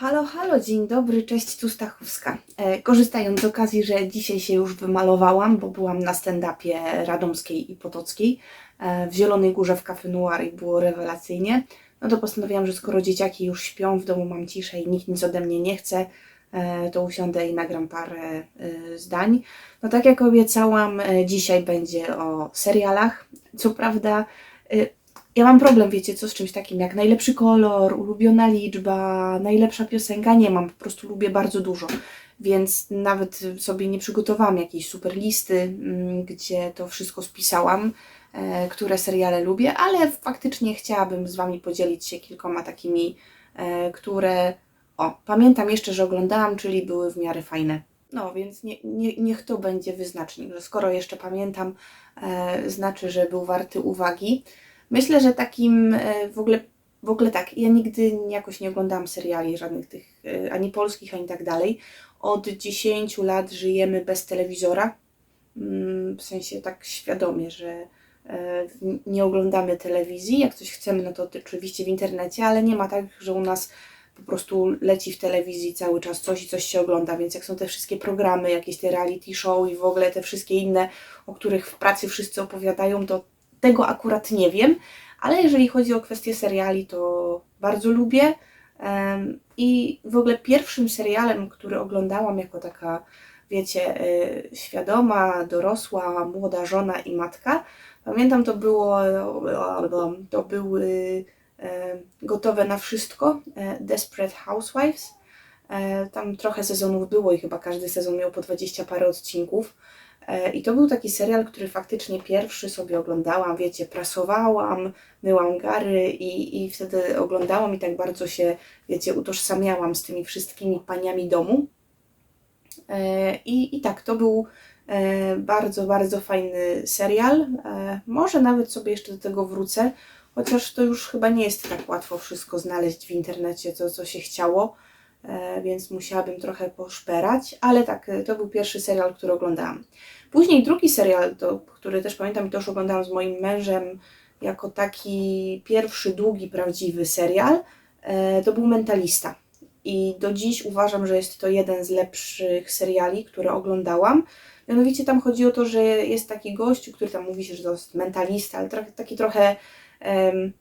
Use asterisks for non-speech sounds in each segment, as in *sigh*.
Halo, halo, dzień dobry, cześć, tu Stachowska. E, korzystając z okazji, że dzisiaj się już wymalowałam, bo byłam na stand-upie radomskiej i potockiej e, w Zielonej Górze w Cafe Noir i było rewelacyjnie, no to postanowiłam, że skoro dzieciaki już śpią, w domu mam ciszę i nikt nic ode mnie nie chce, e, to usiądę i nagram parę e, zdań. No tak jak obiecałam, e, dzisiaj będzie o serialach. Co prawda, e, ja mam problem, wiecie, co z czymś takim jak najlepszy kolor, ulubiona liczba, najlepsza piosenka. Nie mam, po prostu lubię bardzo dużo. Więc nawet sobie nie przygotowałam jakiejś super listy, mm, gdzie to wszystko spisałam, e, które seriale lubię, ale faktycznie chciałabym z Wami podzielić się kilkoma takimi, e, które o, pamiętam jeszcze, że oglądałam, czyli były w miarę fajne. No, więc nie, nie, niech to będzie wyznacznik, że skoro jeszcze pamiętam, e, znaczy, że był warty uwagi. Myślę, że takim e, w ogóle, w ogóle tak, ja nigdy jakoś nie oglądałam seriali żadnych tych, e, ani polskich, ani tak dalej. Od 10 lat żyjemy bez telewizora, Mm, w sensie tak świadomie, że e, nie oglądamy telewizji. Jak coś chcemy, no to oczywiście w internecie, ale nie ma tak, że u nas po prostu leci w telewizji cały czas coś i coś się ogląda, więc jak są te wszystkie programy, jakieś te reality show i w ogóle te wszystkie inne, o których w pracy wszyscy opowiadają, to tego akurat nie wiem, ale jeżeli chodzi o kwestie seriali, to bardzo lubię. I w ogóle pierwszym serialem, który oglądałam jako taka, wiecie, y, świadoma, dorosła, młoda żona i matka, pamiętam to było, to były e, gotowe na wszystko, e, Desperate Housewives. E, Tam trochę sezonów było i chyba każdy sezon miał po 20 parę odcinków. E, I to był taki serial, który faktycznie pierwszy sobie oglądałam, wiecie, prasowałam, myłam gary i, i wtedy oglądałam i tak bardzo się, wiecie, utożsamiałam z tymi wszystkimi paniami domu. E, I, i tak, to był e, bardzo, bardzo fajny serial. Może nawet sobie jeszcze do tego wrócę, chociaż to już chyba nie jest tak łatwo wszystko znaleźć w internecie, to co się chciało, więc musiałabym trochę poszperać, ale tak, e, to był pierwszy serial, który oglądałam. Później drugi serial, to, który też pamiętam i już oglądałam z moim mężem jako taki pierwszy, długi, prawdziwy serial, e, to był Mentalista. I do dziś uważam, że jest to jeden z lepszych seriali, które oglądałam. Mianowicie tam chodzi o to, że jest taki gościu, który tam mówi się, że to jest mentalista, ale taki trochę em,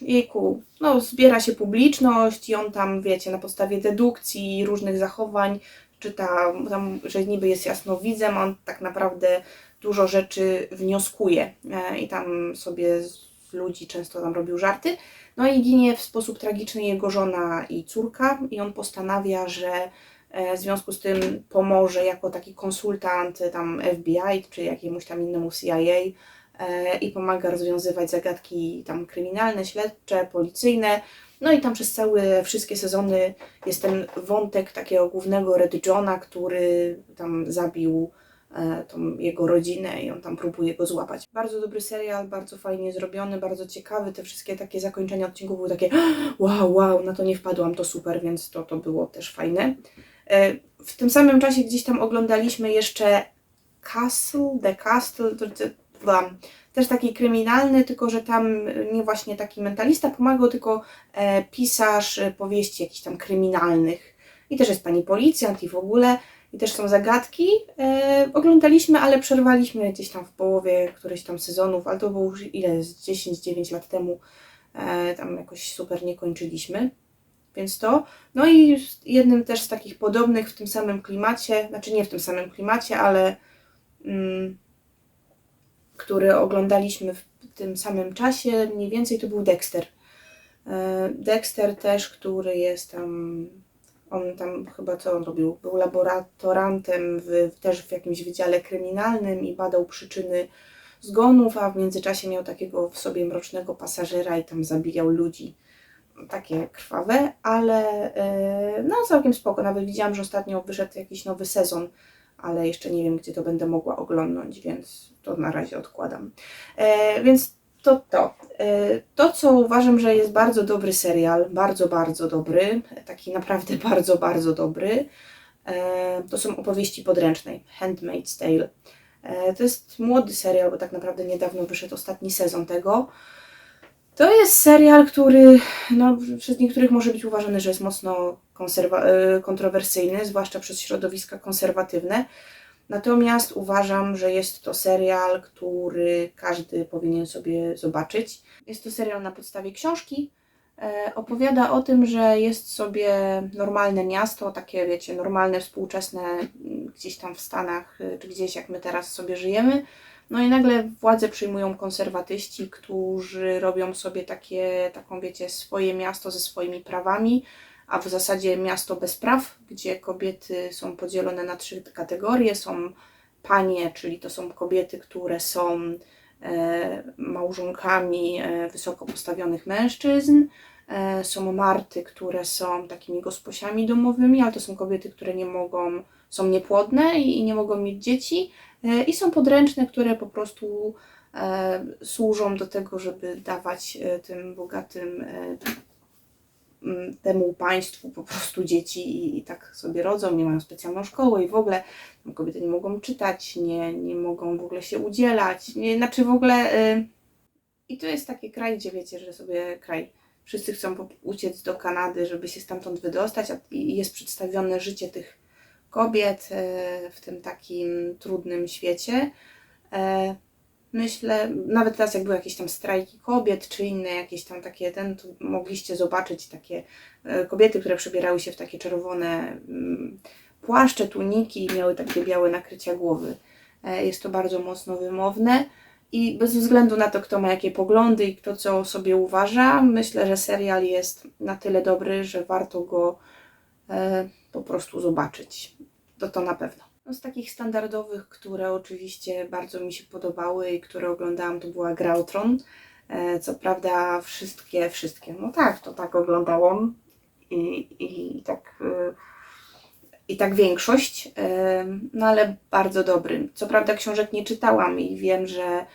jejku, no zbiera się publiczność i on tam, wiecie, na podstawie dedukcji różnych zachowań czyta, tam, że niby jest jasnowidzem, on tak naprawdę dużo rzeczy wnioskuje e, i tam sobie z ludzi często tam robił żarty. No i ginie w sposób tragiczny jego żona i córka i on postanawia, że e, w związku z tym pomoże jako taki konsultant e, tam FBI czy jakiemuś tam innemu CIA i pomaga rozwiązywać zagadki tam kryminalne, śledcze, policyjne. No i tam przez całe wszystkie sezony jest ten wątek takiego głównego Red Johna, który tam zabił e, tą jego rodzinę i on tam próbuje go złapać. Bardzo dobry serial, bardzo fajnie zrobiony, bardzo ciekawy. Te wszystkie takie zakończenia odcinków były takie *gasps* wow, wow, na to nie wpadłam, to super, więc to, to było też fajne. E, W tym samym czasie gdzieś tam oglądaliśmy jeszcze Castle, The Castle, to, to, też taki kryminalny, tylko że tam nie właśnie taki mentalista pomagał, tylko e, pisarz e, powieści jakichś tam kryminalnych. I też jest pani policjant i w ogóle, i też są zagadki. E, oglądaliśmy, ale przerwaliśmy gdzieś tam w połowie któreś tam sezonów, ale to było już ile, z 10-9 lat temu. E, tam jakoś super nie kończyliśmy. Więc to. No i jednym też z takich podobnych w tym samym klimacie, znaczy nie w tym samym klimacie, ale mm, który oglądaliśmy w tym samym czasie, mniej więcej to był Dexter. E, Dexter też, który jest tam, on tam chyba co on robił? Był laboratorantem w, też w jakimś wydziale kryminalnym i badał przyczyny zgonów, a w międzyczasie miał takiego w sobie mrocznego pasażera i tam zabijał ludzi. Takie krwawe, ale e, no całkiem spoko. Nawet widziałam, że ostatnio wyszedł jakiś nowy sezon, ale jeszcze nie wiem, gdzie to będę mogła oglądnąć, więc to na razie odkładam. E, więc to to. E, to, co uważam, że jest bardzo dobry serial, bardzo, bardzo dobry, taki naprawdę *laughs* bardzo, bardzo dobry, e, to są opowieści podręcznej, Handmaid's Tale. E, to jest młody serial, bo tak naprawdę niedawno wyszedł ostatni sezon tego. To jest serial, który no, przez niektórych może być uważany, że jest mocno e, kontrowersyjny, zwłaszcza przez środowiska konserwatywne. Natomiast uważam, że jest to serial, który każdy powinien sobie zobaczyć. Jest to serial na podstawie książki. E, opowiada o tym, że jest sobie normalne miasto, takie wiecie, normalne, współczesne, m, gdzieś tam w Stanach, y, czy gdzieś jak my teraz sobie żyjemy. No i nagle władzę przyjmują konserwatyści, którzy robią sobie takie, taką wiecie, swoje miasto ze swoimi prawami, a w zasadzie miasto bez praw, gdzie kobiety są podzielone na trzy kategorie. Są panie, czyli to są kobiety, które są e, małżonkami e, wysoko postawionych mężczyzn. E, są marty, które są takimi gosposiami domowymi, ale to są kobiety, które nie mogą, są niepłodne i, i nie mogą mieć dzieci. E, I są podręczne, które po prostu e, służą do tego, żeby dawać e, tym bogatym temu państwu po prostu dzieci i, i tak sobie rodzą, nie mają specjalną szkołę i w ogóle kobiety nie mogą czytać, nie, nie mogą w ogóle się udzielać, nie, znaczy w ogóle y, i to jest taki kraj, gdzie wiecie, że sobie kraj, wszyscy chcą uciec do Kanady, żeby się stamtąd wydostać a, i jest przedstawione życie tych kobiet y, w tym takim trudnym świecie. E, Myślę, nawet teraz jak były jakieś tam strajki kobiet, czy inne jakieś tam takie, ten, to mogliście zobaczyć takie e, kobiety, które przebierały się w takie czerwone mm, płaszcze, tuniki i miały takie białe nakrycia głowy. E, Jest to bardzo mocno wymowne i bez względu na to, kto ma jakie poglądy i kto co sobie uważa, myślę, że serial jest na tyle dobry, że warto go e, po prostu zobaczyć. To to na pewno. No z takich standardowych, które oczywiście bardzo mi się podobały i które oglądałam, to była Gra o Tron. E, Co prawda wszystkie, wszystkie, no tak, to tak oglądałam i, i tak e, i tak większość, e, no ale bardzo dobry. Co prawda książek nie czytałam i wiem, że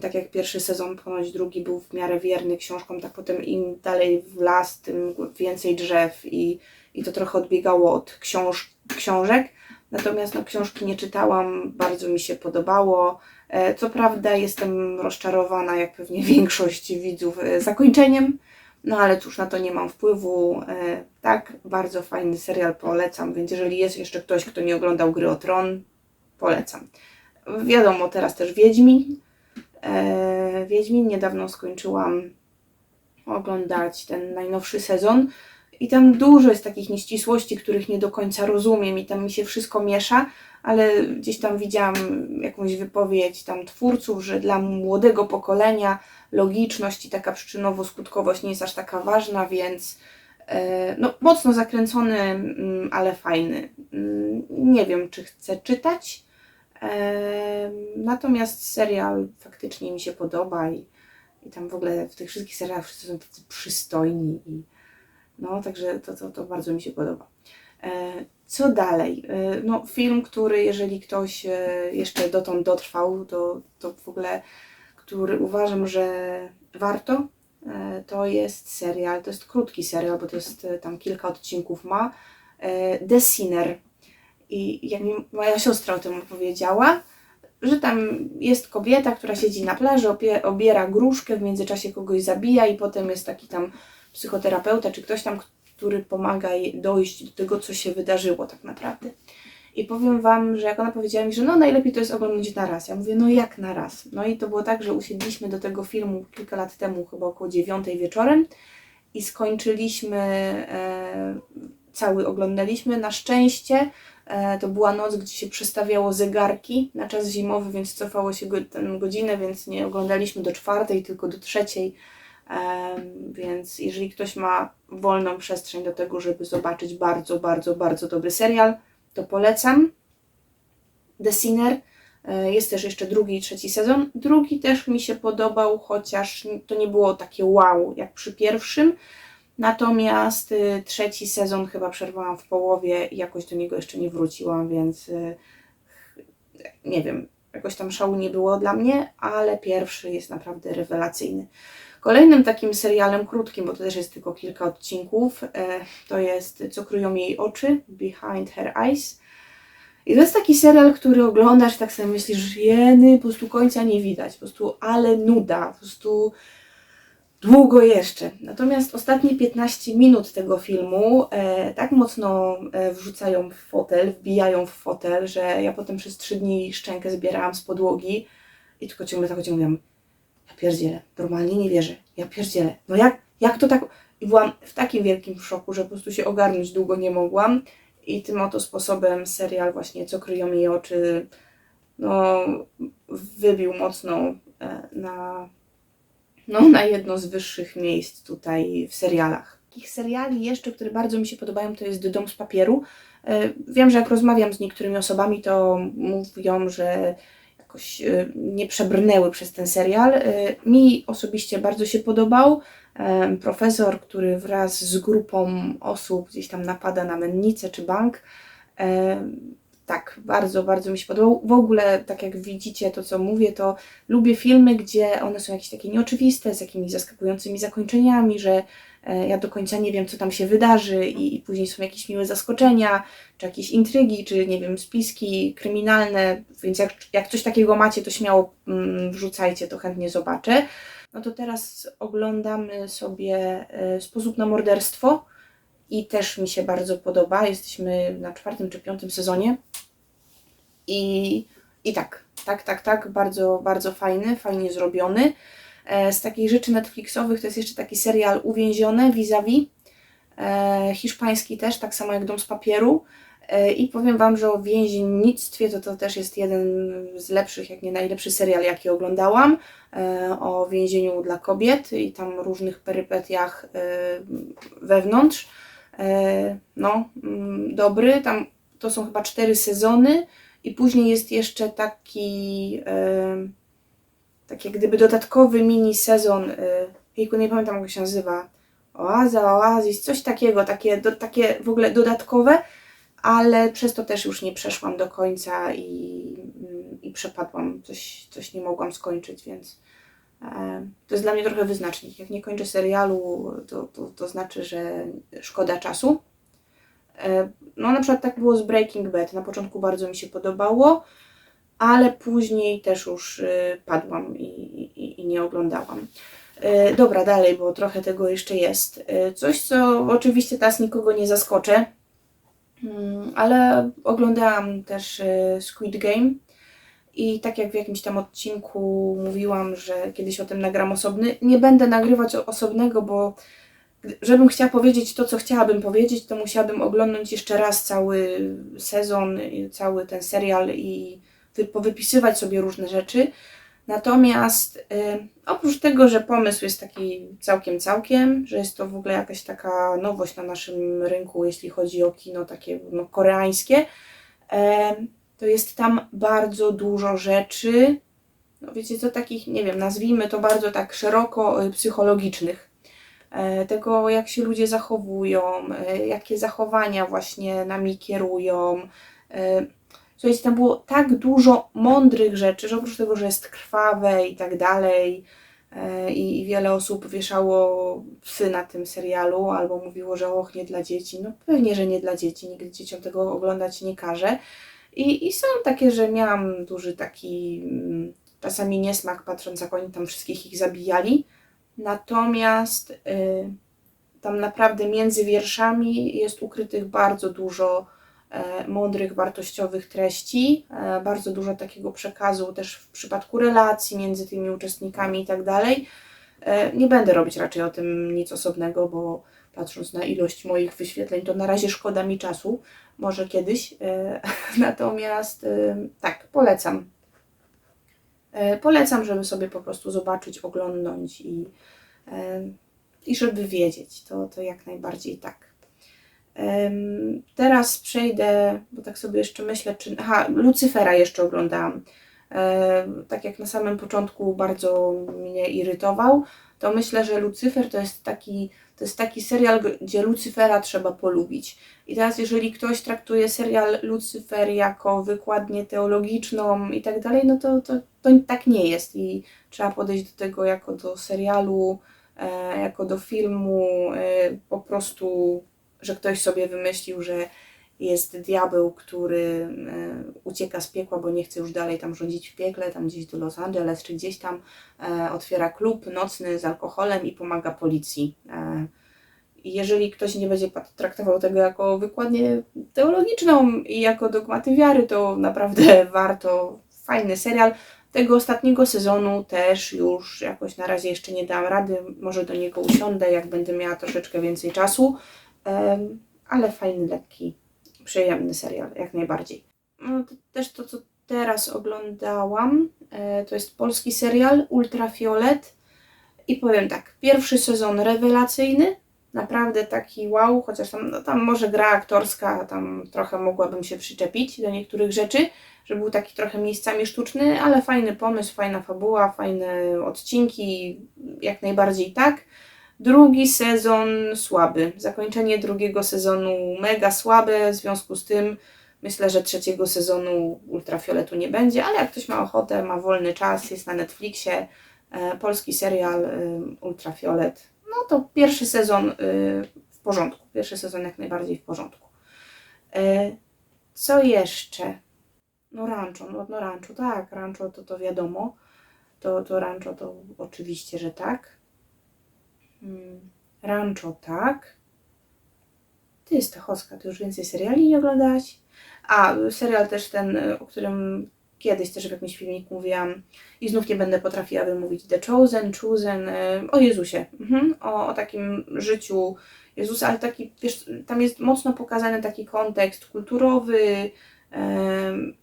tak jak pierwszy sezon, ponoć drugi był w miarę wierny książkom, tak potem im dalej w las, tym więcej drzew i, i to trochę odbiegało od książ książek. Natomiast no, książki nie czytałam, bardzo mi się podobało. E, Co prawda jestem rozczarowana, jak pewnie *laughs* większość widzów, e, zakończeniem, no ale cóż, na to nie mam wpływu. E, Tak, bardzo fajny serial, polecam, więc jeżeli jest jeszcze ktoś, kto nie oglądał Gry o Tron, polecam. Wiadomo, teraz też Wiedźmin. Wiedźmin niedawno skończyłam oglądać ten najnowszy sezon. I tam dużo jest takich nieścisłości, których nie do końca rozumiem i tam mi się wszystko miesza, ale gdzieś tam widziałam jakąś wypowiedź tam twórców, że dla młodego pokolenia logiczność i taka przyczynowo-skutkowość nie jest aż taka ważna, więc e, no, mocno zakręcony, mm, ale fajny. Mm, Nie wiem, czy chcę czytać, e, natomiast serial faktycznie mi się podoba i, i tam w ogóle w tych wszystkich serialach wszyscy są tacy przystojni i no, także to, to, to bardzo mi się podoba. E, Co dalej? E, No, film, który jeżeli ktoś e, jeszcze dotąd dotrwał, to, to w ogóle, który uważam, że warto, to jest serial, to jest krótki serial, bo to jest tam kilka odcinków ma, The Sinner. I jak mi moja siostra o tym opowiedziała, że tam jest kobieta, która siedzi na plaży, obiera gruszkę, w międzyczasie kogoś zabija i potem jest taki tam psychoterapeuta czy ktoś tam, który pomaga jej dojść do tego, co się wydarzyło tak naprawdę. I powiem Wam, że jak ona powiedziała mi, że no najlepiej to jest oglądać na raz. Ja mówię, no jak na raz? No i to było tak, że usiedliśmy do tego filmu kilka lat temu, chyba około dziewiątej wieczorem i skończyliśmy, e, cały oglądaliśmy. Na szczęście e, to była noc, gdzie się przestawiało zegarki na czas zimowy, więc cofało się go, godzinę, więc nie oglądaliśmy do czwartej, tylko do trzeciej. Więc jeżeli ktoś ma wolną przestrzeń do tego, żeby zobaczyć bardzo, bardzo, bardzo dobry serial, to polecam. The Sinner. E, Jest też jeszcze drugi i trzeci sezon. Drugi też mi się podobał, chociaż to nie było takie wow jak przy pierwszym. Natomiast y, trzeci sezon chyba przerwałam w połowie i jakoś do niego jeszcze nie wróciłam, więc y, nie wiem, jakoś tam szału nie było dla mnie, ale pierwszy jest naprawdę rewelacyjny. Kolejnym takim serialem krótkim, bo to też jest tylko kilka odcinków, e, to jest Co kryją jej oczy, Behind Her Eyes. I to jest taki serial, który oglądasz tak sobie myślisz, jeny, po prostu końca nie widać, po prostu ale nuda, po prostu długo jeszcze. Natomiast ostatnie 15 minut tego filmu e, tak mocno e, wrzucają w fotel, wbijają w fotel, że ja potem przez 3 dni szczękę zbierałam z podłogi i tylko ciągle tak mówiłam, ja pierdzielę, normalnie nie wierzę, ja pierdzielę, no jak, jak to tak... I byłam w takim wielkim szoku, że po prostu się ogarnąć długo nie mogłam i tym oto sposobem serial właśnie Co kryją jej oczy no, wybił mocno e, na, no, na jedno z wyższych miejsc tutaj w serialach. Takich seriali jeszcze, które bardzo mi się podobają, to jest Dom z papieru. E, Wiem, że jak rozmawiam z niektórymi osobami, to mówią, że jakoś e, nie przebrnęły przez ten serial. E, Mi osobiście bardzo się podobał. E, Profesor, który wraz z grupą osób gdzieś tam napada na mennicę czy bank. Tak, bardzo, bardzo mi się podobał. W ogóle, tak jak widzicie to, co mówię, to lubię filmy, gdzie one są jakieś takie nieoczywiste, z jakimiś zaskakującymi zakończeniami, że ja do końca nie wiem, co tam się wydarzy i, i później są jakieś miłe zaskoczenia, czy jakieś intrygi, czy nie wiem, spiski kryminalne, więc jak, jak coś takiego macie, to śmiało mm, wrzucajcie, to chętnie zobaczę. No to teraz oglądamy sobie e, Sposób na morderstwo i też mi się bardzo podoba. Jesteśmy na czwartym czy piątym sezonie. I, i tak, tak, tak, tak, bardzo, bardzo fajny, fajnie zrobiony. E, Z takich rzeczy Netflixowych to jest jeszcze taki serial Uwięzione vis-a-vis. E, hiszpański też, tak samo jak Dom z papieru. E, I powiem Wam, że o więziennictwie to, to też jest jeden z lepszych, jak nie najlepszy serial, jaki oglądałam. O więzieniu dla kobiet i tam różnych perypetiach wewnątrz. No, mm, dobry. Tam to są chyba cztery sezony. I później jest jeszcze taki, tak jak gdyby dodatkowy mini sezon, jejku, nie pamiętam jak się nazywa, Oaza, Oazis, coś takiego, takie, do, takie w ogóle dodatkowe, ale przez to też już nie przeszłam do końca i, i przepadłam, coś, coś nie mogłam skończyć, więc e, to jest dla mnie trochę wyznacznik. Jak nie kończę serialu, to, to, to znaczy, że szkoda czasu. E, No, na przykład tak było z Breaking Bad. Na początku bardzo mi się podobało, ale później też już y, padłam i, i, i nie oglądałam. E, Dobra, dalej, bo trochę tego jeszcze jest. E, Coś, co oczywiście teraz nikogo nie zaskoczę, mm, ale oglądałam też Squid Game. I tak jak w jakimś tam odcinku mówiłam, że kiedyś o tym nagram osobny, nie będę nagrywać osobnego, bo żebym chciała powiedzieć to, co chciałabym powiedzieć, to musiałabym oglądać jeszcze raz cały sezon, cały ten serial i powypisywać sobie różne rzeczy. Natomiast y, oprócz tego, że pomysł jest taki całkiem, całkiem, że jest to w ogóle jakaś taka nowość na naszym rynku, jeśli chodzi o kino takie no, koreańskie, e, to jest tam bardzo dużo rzeczy, no wiecie co, takich, nie wiem, nazwijmy to bardzo tak szeroko y, psychologicznych. E, Tego, jak się ludzie zachowują, e, jakie zachowania właśnie nami kierują. E, Słuchajcie, tam było tak dużo mądrych rzeczy, że oprócz tego, że jest krwawe i tak dalej, e, i wiele osób wieszało psy na tym serialu, albo mówiło, że och, nie dla dzieci. No pewnie, że nie dla dzieci, nigdy dzieciom tego oglądać nie każę. I, I są takie, że miałam duży taki mm, czasami niesmak, patrząc jak oni tam wszystkich ich zabijali. Natomiast y, tam naprawdę między wierszami jest ukrytych bardzo dużo mądrych, wartościowych treści, e, bardzo dużo takiego przekazu też w przypadku relacji między tymi uczestnikami i tak dalej. E, Nie będę robić raczej o tym nic osobnego, bo patrząc na ilość moich wyświetleń, to na razie szkoda mi czasu, może kiedyś. E, *laughs* Natomiast e, tak, polecam. E, Polecam, żeby sobie po prostu zobaczyć, oglądnąć i, e, i żeby wiedzieć. To, to jak najbardziej tak. Teraz przejdę, bo tak sobie jeszcze myślę, czy. Aha, Lucyfera jeszcze oglądałam. Tak jak na samym początku bardzo mnie irytował, to myślę, że Lucyfer to jest taki, to jest taki serial, gdzie Lucyfera trzeba polubić. I teraz, jeżeli ktoś traktuje serial Lucyfer jako wykładnię teologiczną i tak dalej, no to, to, to tak nie jest. I trzeba podejść do tego jako do serialu, e, jako do filmu, e, po prostu, że ktoś sobie wymyślił, że jest diabeł, który e, ucieka z piekła, bo nie chce już dalej tam rządzić w piekle, tam gdzieś do Los Angeles czy gdzieś tam e, otwiera klub nocny z alkoholem i pomaga policji. E, jeżeli ktoś nie będzie traktował tego jako wykładnię teologiczną i jako dogmaty wiary, to naprawdę *laughs* warto. Fajny serial. Tego ostatniego sezonu też już jakoś na razie jeszcze nie dałam rady. Może do niego usiądę, jak będę miała troszeczkę więcej czasu. Ale fajny, lekki, przyjemny serial, jak najbardziej. No, to też to, co teraz oglądałam, e, to jest polski serial Ultrafiolet. I powiem tak, pierwszy sezon rewelacyjny, naprawdę taki wow, chociaż tam, no, tam może gra aktorska, tam trochę mogłabym się przyczepić do niektórych rzeczy, że był taki trochę miejscami sztuczny, ale fajny pomysł, fajna fabuła, fajne odcinki, jak najbardziej tak. Drugi sezon słaby. Zakończenie drugiego sezonu mega słabe, w związku z tym myślę, że trzeciego sezonu Ultrafioletu nie będzie, ale jak ktoś ma ochotę, ma wolny czas, jest na Netflixie, e, polski serial e, Ultrafiolet, no to pierwszy sezon e, w porządku. Pierwszy sezon jak najbardziej w porządku. Co jeszcze? No rancho, no, no rancho, tak, rancho to, to wiadomo. To, to rancho to oczywiście, że tak. Hmm, rancho tak. Ty, Stachowska, ty już więcej seriali nie oglądałaś? A, serial też ten, y, o którym kiedyś też w jakimś filmiku mówiłam i znów nie będę potrafiła wymówić The Chosen, Chosen, y, o Jezusie, mhm, o, o takim życiu Jezusa, ale taki, wiesz, tam jest mocno pokazany taki kontekst kulturowy,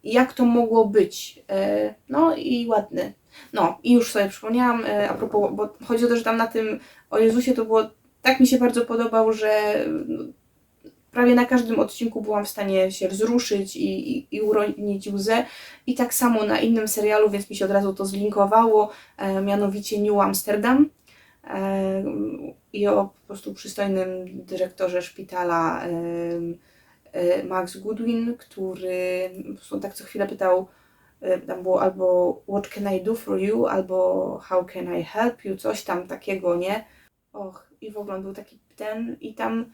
jak to mogło być, e, no i ładny. No i już sobie przypomniałam, e, a propos, bo chodzi o to, że tam na tym o Jezusie to było, tak mi się bardzo podobał, że no, prawie na każdym odcinku byłam w stanie się wzruszyć i, i, i uronić łzę. I tak samo na innym serialu, więc mi się od razu to zlinkowało, e, mianowicie New Amsterdam. E, I o po prostu przystojnym dyrektorze szpitala e, e, Max Goodwin, który po prostu tak co chwilę pytał, tam było albo What can I do for you, albo How can I help you, coś tam takiego, nie? Och, i w ogóle był taki ten, i tam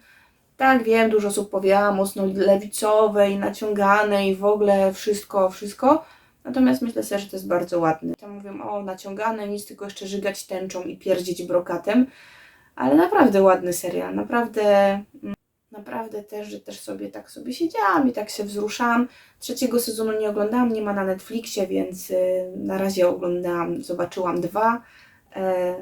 tak, wiem, dużo osób powiedziała, mocno lewicowe i naciągane i w ogóle wszystko, wszystko. Natomiast myślę sobie, że to jest bardzo ładne. Tam mówią, o, naciągane, nic, tylko jeszcze żygać tęczą i pierdzieć brokatem. Ale naprawdę ładny serial, naprawdę, mm, naprawdę też, że też sobie tak sobie siedziałam i tak się wzruszałam. Trzeciego sezonu nie oglądałam, nie ma na Netflixie, więc y, na razie oglądałam, zobaczyłam dwa. E,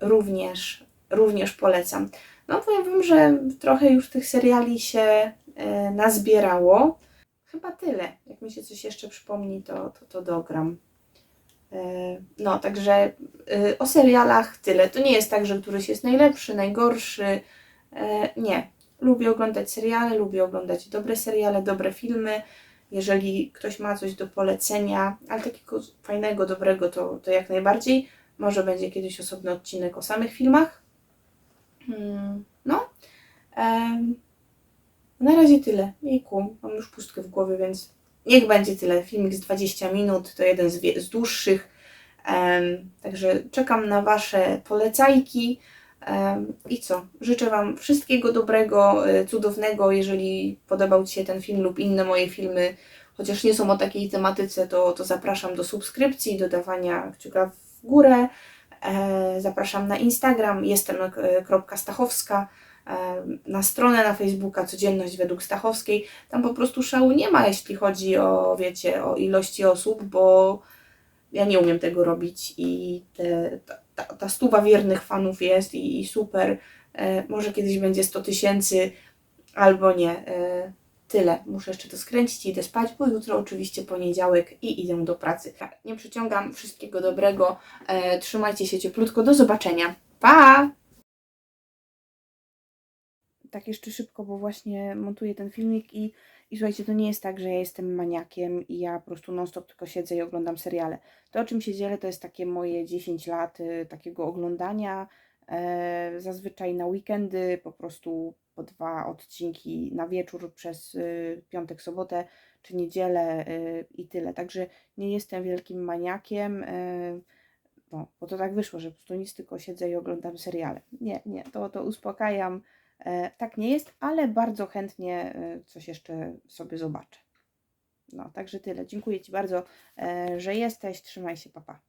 również, również polecam. No powiem Wam, że trochę już tych seriali się e, nazbierało. Chyba tyle. Jak mi się coś jeszcze przypomni, to, to, to dogram. E, no, także e, o serialach tyle. To nie jest tak, że któryś jest najlepszy, najgorszy. Nie. Lubię oglądać seriale, lubię oglądać dobre seriale, dobre filmy. Jeżeli ktoś ma coś do polecenia, ale takiego fajnego, dobrego, to, to jak najbardziej. Może będzie kiedyś osobny odcinek o samych filmach. Hmm, no. Na razie tyle. Jejku, mam już pustkę w głowie, więc niech będzie tyle. Filmik z 20 minut to jeden z, z dłuższych. Także czekam na Wasze polecajki. I co? Życzę Wam wszystkiego dobrego, e, cudownego. Jeżeli podobał Ci się ten film lub inne moje filmy, chociaż nie są o takiej tematyce, to, to zapraszam do subskrypcji, do dawania kciuka w górę. E, Zapraszam na Instagram, jestem e, Stachowska, na stronę na Facebooka Codzienność według Stachowskiej. Tam po prostu szału nie ma, jeśli chodzi o, wiecie, o ilości osób, bo ja nie umiem tego robić i te, ta, ta, stuwa wiernych fanów jest i, i super. E, Może kiedyś będzie 100 tysięcy, albo nie. E, Tyle. Muszę jeszcze to skręcić, idę spać, bo jutro oczywiście poniedziałek i idę do pracy. Nie przeciągam. Wszystkiego dobrego. E, trzymajcie się cieplutko. Do zobaczenia. Pa! Tak jeszcze szybko, bo właśnie montuję ten filmik i, i słuchajcie, to nie jest tak, że ja jestem maniakiem i ja po prostu non-stop tylko siedzę i oglądam seriale. To, o czym się dzielę, to jest takie moje 10 lat y, takiego oglądania. E, zazwyczaj na weekendy po prostu po dwa odcinki na wieczór przez y, piątek, sobotę czy niedzielę y, i tyle. Także nie jestem wielkim maniakiem. Y, no, bo to tak wyszło, że po prostu nic tylko siedzę i oglądam seriale. Nie, nie, to, to uspokajam. E, tak nie jest, ale bardzo chętnie e, coś jeszcze sobie zobaczę. No, także tyle. Dziękuję Ci bardzo, e, że jesteś. Trzymaj się, papa.